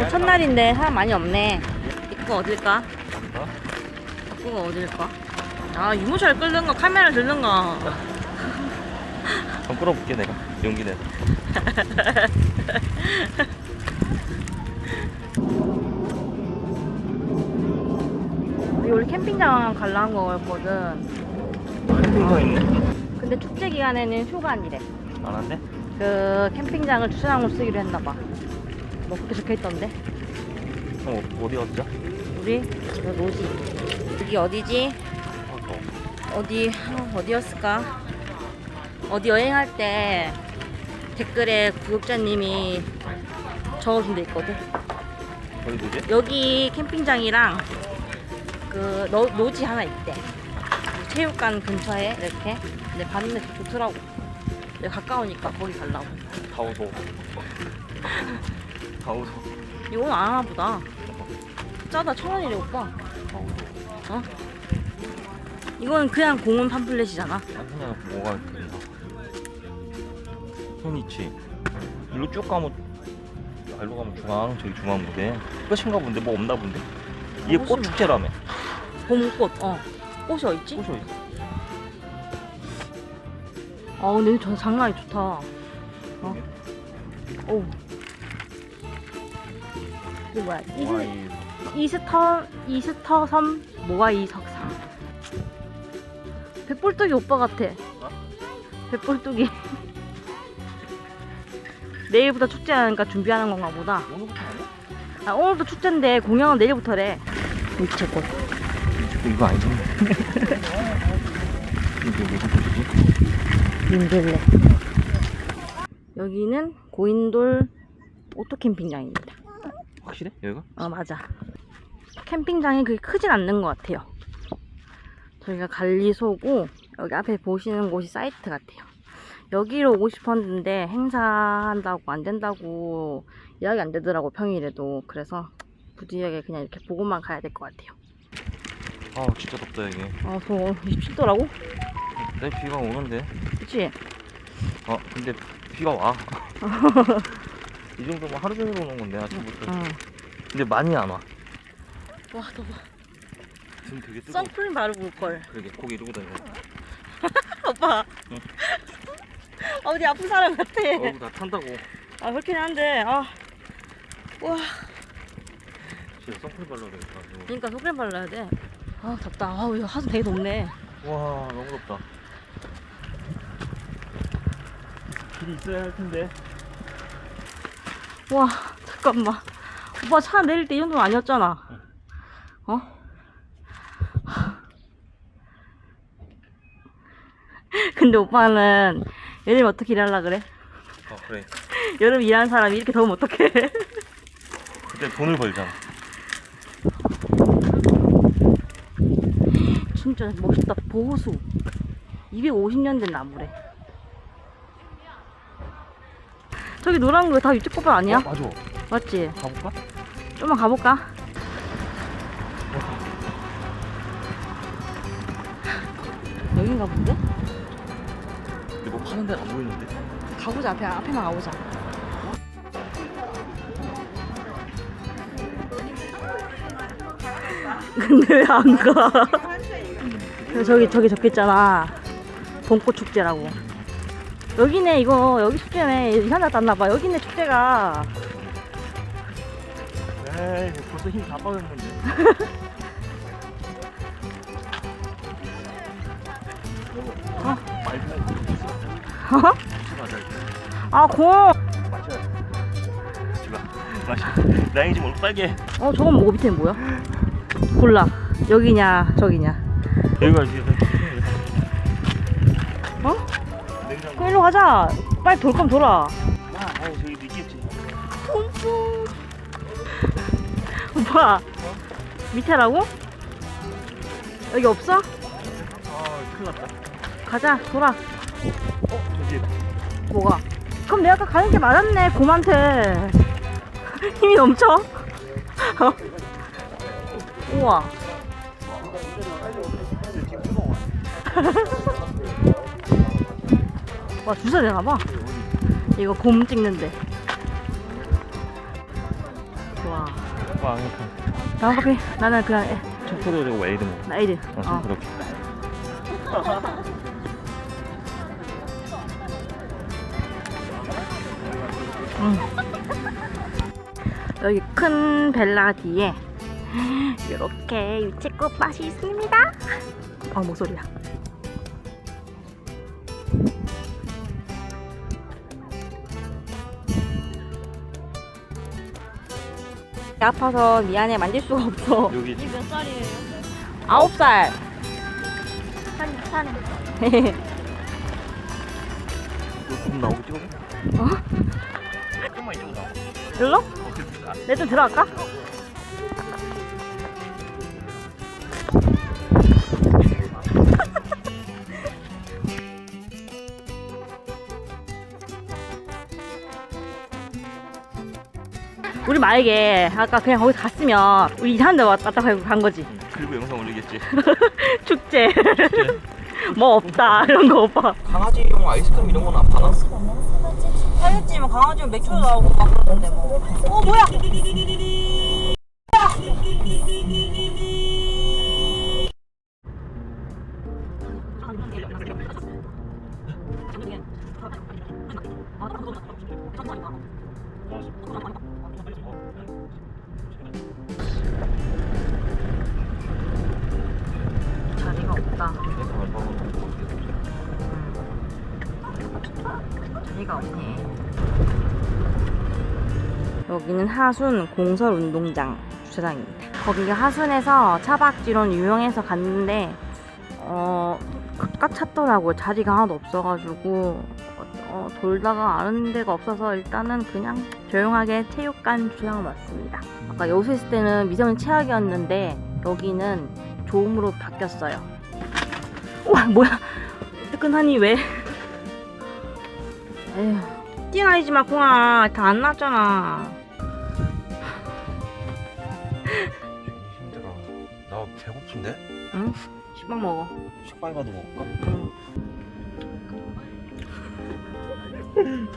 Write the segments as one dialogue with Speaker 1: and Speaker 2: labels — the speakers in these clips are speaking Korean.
Speaker 1: 어, 첫날인데 사람 많이 없네. 입구 어딜까?
Speaker 2: 어?
Speaker 1: 입구가 어딜까? 아, 유모차를 끌는 거, 카메라 들는 거.
Speaker 2: 한번 끌어볼게 내가 용기 내서
Speaker 1: 우리 원래 캠핑장 갈라는 거였거든.
Speaker 2: 캠핑카 있네
Speaker 1: 근데 축제 기간에는 휴가 아니래.
Speaker 2: 안 한대?
Speaker 1: 그 캠핑장을 주차장으로 쓰기로 했나봐. 뭐 그렇게 적혀 있던데.
Speaker 2: 어, 어디 갔죠?
Speaker 1: 우리 여기 노지. 여기 어디지?
Speaker 2: 어,
Speaker 1: 어디 어, 어디였을까? 어디 여행할 때 댓글에 구독자님이 적어준 데 있거든.
Speaker 2: 어디 뭐지?
Speaker 1: 여기 캠핑장이랑 그 너- 노지 하나 있대. 체육관 근처에 이렇게. 근데 봤는데 좋더라고. 가까우니까 거기 가려고.
Speaker 2: 가오소 가오소
Speaker 1: 이건 안 하나 보다. 짜다 천 원이래 오빠. 어? 이건 그냥 공원 팜플렛이잖아.
Speaker 2: 아 그냥 뭐가 있나 현이치 일로 쭉 가면 아, 일로 가면 중앙 저기 중앙 무대 끝인가 본데 뭐 없나 본데 이게
Speaker 1: 어,
Speaker 2: 꽃 축제라며
Speaker 1: 봄꽃. 어. 꽃이 어딨지?
Speaker 2: 꽃이 있어
Speaker 1: 아 근데 저 장난이 좋다. 어? 오. 이 게 뭐야?
Speaker 2: 와,
Speaker 1: 이스,
Speaker 2: 이
Speaker 1: 이스터 이스터 섬 모아이 석상. 백볼뚝이 오빠 같아. 백볼뚝이. 내일부터 축제하니까 준비하는 건가 보다.
Speaker 2: 오늘부터 아니야?
Speaker 1: 아, 오늘도 축제인데 공연은 내일부터래. 미쳤고.
Speaker 2: 이거 아니지? 이게 무슨 꽃이지?
Speaker 1: 민들레. 여기는 고인돌 오토 캠핑장입니다.
Speaker 2: 확실해? 여기가?
Speaker 1: 어 맞아. 캠핑장이 그렇게 크진 않는 것 같아요. 저희가 갈리소고 여기 앞에 보시는 곳이 사이트 같아요. 여기로 오고 싶었는데 행사한다고 안 된다고 예약이 안 되더라고 평일에도 그래서 부지하게 그냥 이렇게 보고만 가야 될 것 같아요.
Speaker 2: 아 진짜 덥다 여기
Speaker 1: 아 더워 27도라고?
Speaker 2: 내 비가 오는데
Speaker 1: 그치?
Speaker 2: 어 근데 비가 와. 이 정도면 하루 종일 오는 건데 아침부터.
Speaker 1: 응.
Speaker 2: 근데 많이 안 와.
Speaker 1: 와 더워.
Speaker 2: 지금 되게 뜨거.
Speaker 1: 선크림 바르고 올 걸.
Speaker 2: 그러게 고기 이러고 다녀.
Speaker 1: 오빠.
Speaker 2: 응.
Speaker 1: 어디 아픈 사람 같아.
Speaker 2: 얼굴 다 탄다고.
Speaker 1: 아 그렇긴 한데 아. 와.
Speaker 2: 진짜 선크림 발라야 되겠다. 이거.
Speaker 1: 그러니까 선크림 발라야 돼. 아 덥다. 아 여기 하수 되게 덥네.
Speaker 2: 와 너무 덥다. 길이 있어야 할 텐데.
Speaker 1: 와 잠깐만. 오빠 차 내릴 때 이 정도는 아니었잖아. 어? 근데 오빠는 여름 어떻게 일하려 그래?
Speaker 2: 어 그래.
Speaker 1: 여름 일하는 사람이 이렇게 더우면 어떡해?
Speaker 2: 그때 돈을 벌잖아.
Speaker 1: 진짜 멋있다. 보호수. 250년 된 나무래. 저기 노란 거 다 유채 꽃밭 아니야?
Speaker 2: 어, 맞아.
Speaker 1: 맞지?
Speaker 2: 가볼까?
Speaker 1: 좀만 가볼까? 여긴가 본데?
Speaker 2: 근데 뭐 파는 데안 보이는데.
Speaker 1: 가보자 앞에 앞에만 가보자. 근데 왜 안 가? 저기 저기 적혀있잖아. 봄꽃 축제라고. 여기네 이거 여기 축제네 이산 갔다 왔나봐 여기네 축제가
Speaker 2: 에이 벌써 힘 다 빠졌는데.
Speaker 1: 어? 어?
Speaker 2: 아. 마셔. 나이 좀 얼굴 빨개.
Speaker 1: 어 저건 뭐고 밑에 뭐야? 골라 여기냐 저기냐
Speaker 2: 여기가 지금.
Speaker 1: 가자 빨리 돌 거면 돌아
Speaker 2: 아, 아유 저기 있겠지.
Speaker 1: 뿜뿜 오빠 밑에라고? 여기 없어?
Speaker 2: 아, 큰일 났다.
Speaker 1: 가자 돌아
Speaker 2: 어, 저기.
Speaker 1: 뭐가? 그럼 내가 아까 가는 게 맞았네 곰한테 힘이 넘쳐 어? 우와
Speaker 2: 지금 뜨거워.
Speaker 1: 와 주사 되나봐. 이거 곰 찍는데. 좋아
Speaker 2: 주방
Speaker 1: 나 커피. 나는 그냥 에,
Speaker 2: 청포도 저거 에이드. 먹어
Speaker 1: 나 에이드.
Speaker 2: 어,
Speaker 1: 어.
Speaker 2: 청포도
Speaker 1: 여기 큰 벨라 뒤에 이렇게 유채꽃밭이 있습니다. 아 목소리야 아파서 미안해 만질 수가 없어
Speaker 2: 여기
Speaker 3: 몇 살이에요?
Speaker 1: 아홉
Speaker 3: 살한 산에.
Speaker 2: 좀 나오고 찍어줘
Speaker 1: 어?
Speaker 2: 좀만 이쪽으로 나와
Speaker 1: 일로?
Speaker 2: 어, 그럴까?
Speaker 1: 내좀 들어갈까? 만약에 아까 그냥 거기 갔으면 우리 이상한 데 왔다 갔다 간 거지
Speaker 2: 응, 그리고 영상 올리겠지
Speaker 1: 축제 뭐 없다 이런 거 오빠
Speaker 2: 강아지용 아이스크림 이런 건 안 파나?
Speaker 1: 팔렸지 뭐 강아지면 맥주 나오고 막 그러던데 뭐. 어 뭐야? 자리가 없네. 여기는 하순 공설 운동장 주차장입니다. 거기가 하순에서 차박지론 유명해서 갔는데 어 그깟 찾더라고요. 자리가 하나도 없어가지고 어, 돌다가 아는 데가 없어서 일단은 그냥 조용하게 체육관 주차장을 왔습니다. 아까 여수 있을 때는 미세먼 최악이었는데 여기는 좋음으로 바뀌었어요. 우와 뭐야 뜨끈하니 왜? 에휴 뛰어다니지 마 콩아 다 안 났잖아
Speaker 2: 힘들어 나 배고픈데?
Speaker 1: 응? 식빵 먹어
Speaker 2: 식빵이라도 먹을까?
Speaker 1: 응.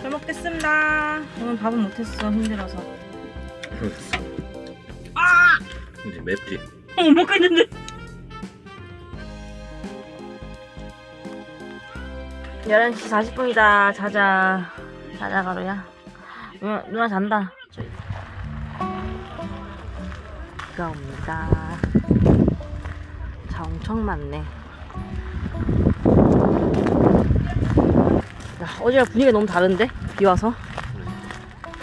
Speaker 1: 잘 먹겠습니다 오늘 밥은 못했어 힘들어서
Speaker 2: 아! 이제 맵지?
Speaker 1: 못 먹겠는데. 11시 40분이다. 자자. 자자 가루야. 누나, 누나 잔다. 비가 옵니다. 자 엄청 많네. 야, 어제랑 분위기가 너무 다른데? 비 와서?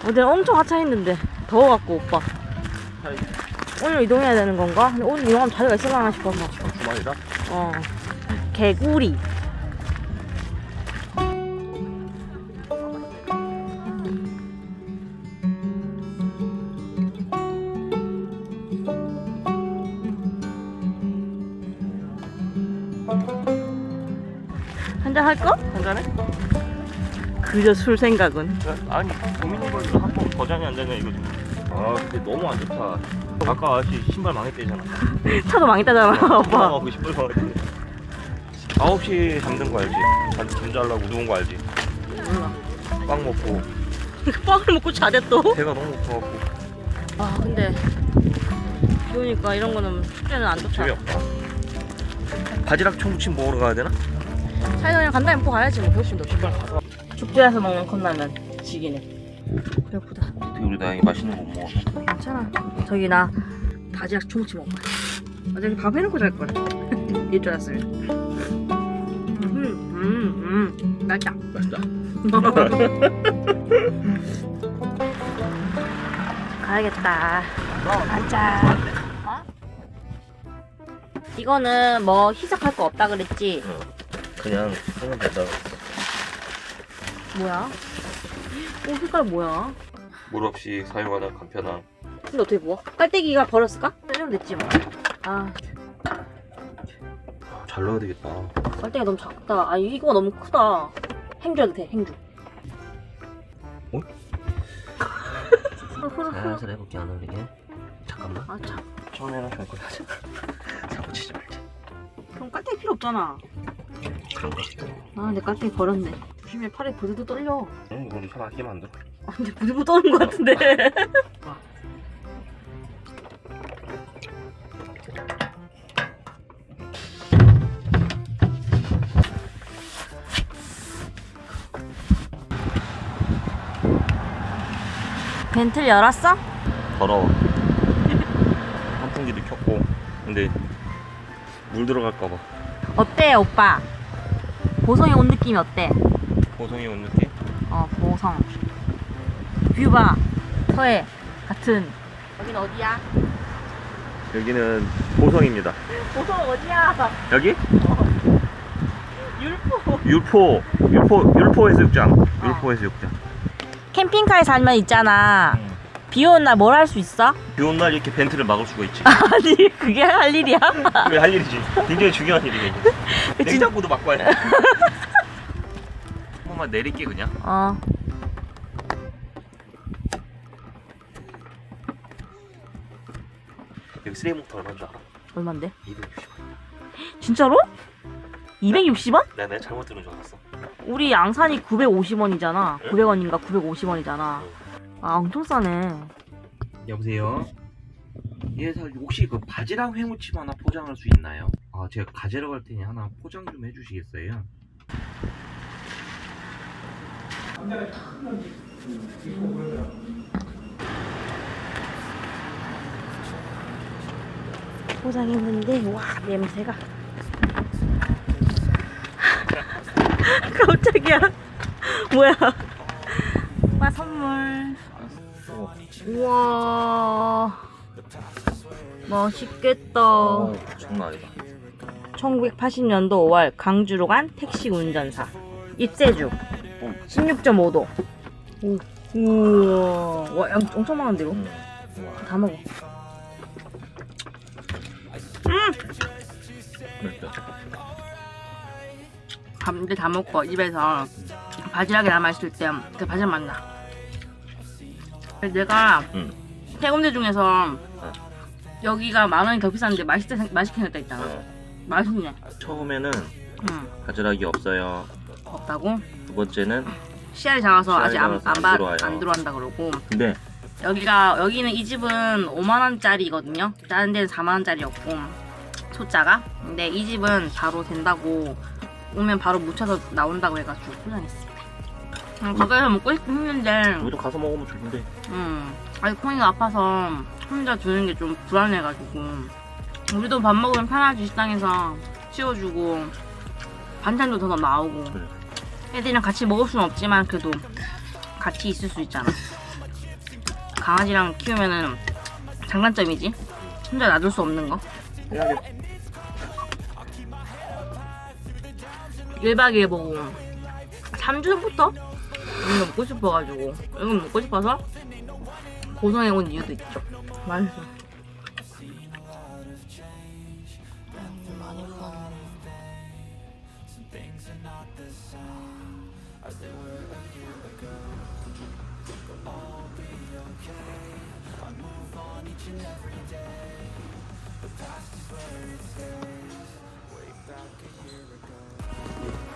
Speaker 1: 어제는 엄청 하차했는데. 더워갖고 오빠 오늘 이동해야 되는 건가? 근데 오늘 이동하면 자리가 있을라나 싶어서
Speaker 2: 주말이다?
Speaker 1: 어 개구리 한잔 할까?
Speaker 2: 한잔해?
Speaker 1: 그저 술 생각은
Speaker 2: 아니 고민인 걸로 한번 더 자냐 안 자냐 이거 좀. 아 근데 너무 안 좋다 아까 아저씨 신발 망했대잖아.
Speaker 1: 차도 망했다잖아 오빠.
Speaker 2: 아, 그 신발 망했대. 9시에 잠든 거 알지? 잠, 잠 자려고 누운 거 알지?
Speaker 1: 몰라.
Speaker 2: 빵 먹고.
Speaker 1: 빵을 먹고 자대 또?
Speaker 2: 배가 너무 고파갖고.
Speaker 1: 아 근데 비 오니까 이런 거는 축제는 안 좋다.
Speaker 2: 재미없다. 바지락 청부침 먹으러 가야 되나?
Speaker 1: 차에서 그냥 간단히 먹고 가야지 뭐. 훨씬 더
Speaker 2: 신발 가서.
Speaker 1: 축제에서 먹는 컵라면 지기네 배고프다.
Speaker 2: 어떻게 우리 나이 맛있는 거못 먹어?
Speaker 1: 괜찮아. 저기 나 바지락 초무침 거야 어차피 밥 해놓고 잘걸 이럴 줄 알았으면. 음, 음, 음. 맛있다.
Speaker 2: 맛있다.
Speaker 1: 가야겠다. 가자. 어? 이거는 뭐 희석할 거 없다 그랬지?
Speaker 2: 그냥 소금 됐다
Speaker 1: 뭐야? 오 색깔 뭐야?
Speaker 2: 물 없이 사용하는 간편함
Speaker 1: 근데 어떻게 부어? 깔때기가 버렸을까? 이러면 됐지 뭐. 아,
Speaker 2: 잘 넣어야 되겠다
Speaker 1: 깔때기가 너무 작다. 아, 이거 너무 크다. 행주 해도 돼, 행주.
Speaker 2: 어?
Speaker 1: 흐르, 흐르, 흐르.
Speaker 2: 살살 해볼게 안 흘리게 잠깐만
Speaker 1: 아, 참.
Speaker 2: 처음에는 할 거야 사고 치지 말자
Speaker 1: 그럼 깔때기 필요 없잖아.
Speaker 2: 그런가?
Speaker 1: 아, 내 깍두기 버렸네. 조심해, 팔에 부들부 떨려.
Speaker 2: 응 이거 손 아끼면 안 돼.
Speaker 1: 아, 근데 부들부 떠는 것 같은데. 벤틀 열었어?
Speaker 2: 더러워. 환풍기도 켰고 근데 물 들어갈까 봐.
Speaker 1: 어때, 오빠? 보성에 온 느낌이 어때?
Speaker 2: 보송이 온 느낌?
Speaker 1: 어, 보성. 뷰 봐. 서해 같은. 여긴 어디야?
Speaker 2: 여기는 보성입니다.
Speaker 1: 보성 어디야?
Speaker 2: 여기?
Speaker 1: 율포.
Speaker 2: 율포 율포 율포 해수욕장. 율포 해수욕장.
Speaker 1: 캠핑카에 살면 있잖아. 비 오는 날 뭘 할 수 있어?
Speaker 2: 비온 날 이렇게 벤트를 막을 수가 있지.
Speaker 1: 아니, 그게 할 일이야?
Speaker 2: 그게 할 일이지. 굉장히 중요한. 이게. 냉장고도 막고 와 번만 내릴게 그냥.
Speaker 1: 어.
Speaker 2: 여기 쓰레기목터 얼마인 줄 알아?
Speaker 1: 얼만데?
Speaker 2: 260원.
Speaker 1: 진짜로? 260원?
Speaker 2: 내가 내가 잘못 들은 줄 알았어.
Speaker 1: 우리 양산이 950원이잖아. 900원인가 950원이잖아. 아, 엄청 싸네.
Speaker 4: 여보세요? 예, 사 혹시 그 바지락 회무침 하나 포장할 수 있나요? 아, 제가 가지러 갈 테니 하나 포장 좀 해주시겠어요?
Speaker 1: 포장했는데, 와, 냄새가. 깜짝이야. 뭐야. 오빠 선물. 우와. 멋있겠다.
Speaker 2: 어, 장난 아니다.
Speaker 1: 1980년도 5월 강주로 간 택시 운전사 입세주 16.5도 오, 우와 와 양, 엄청 많은데 이거
Speaker 2: 음.
Speaker 1: 다 먹어
Speaker 2: 그랬죠.
Speaker 1: 감들 다 먹고 입에서 바지락이 남아있을 때그 바지락 맛나 내가
Speaker 2: 응.
Speaker 1: 세군데 중에서 여기가 만 원이 더 비싼데 맛있게, 생- 맛있게 생겼다 있잖아
Speaker 2: 어.
Speaker 1: 맛있네
Speaker 2: 처음에는
Speaker 1: 응
Speaker 2: 바지락이 없어요.
Speaker 1: 없다고?
Speaker 2: 두 번째는
Speaker 1: 씨알이 작아서 아직 안, 안,
Speaker 2: 안
Speaker 1: 바-
Speaker 2: 들어와요.
Speaker 1: 안 들어간다 그러고
Speaker 2: 근데
Speaker 1: 여기가 여기는 이 집은 5만 원짜리거든요. 다른 데는 4만 원짜리였고 소자가. 근데 이 집은 바로 된다고 오면 바로 묻혀서 나온다고 해가지고 포장했어. 음, 가게에서 먹고 싶긴 했는데,
Speaker 2: 여기도 가서 먹으면 좋은데
Speaker 1: 음, 아니 콩이가 아파서 혼자 두는 게 좀 불안해가지고 우리도 밥 먹으면 편하지 식당에서 치워주고 반찬도 더 나오고
Speaker 2: 그래.
Speaker 1: 애들이랑 같이 먹을 수는 없지만 그래도 같이 있을 수 있잖아. 강아지랑 키우면은 장단점이지. 혼자 놔둘 수 없는 거.
Speaker 2: 해야겠다.
Speaker 1: 1박 2일 보고 3주 전부터 이거 먹고 싶어가지고 이거 먹고 싶어서 고성에 온 이유도 있죠. 맛있어. same as they were a year ago But all be okay, I move on each and every day The past is where it stays, way back a year ago.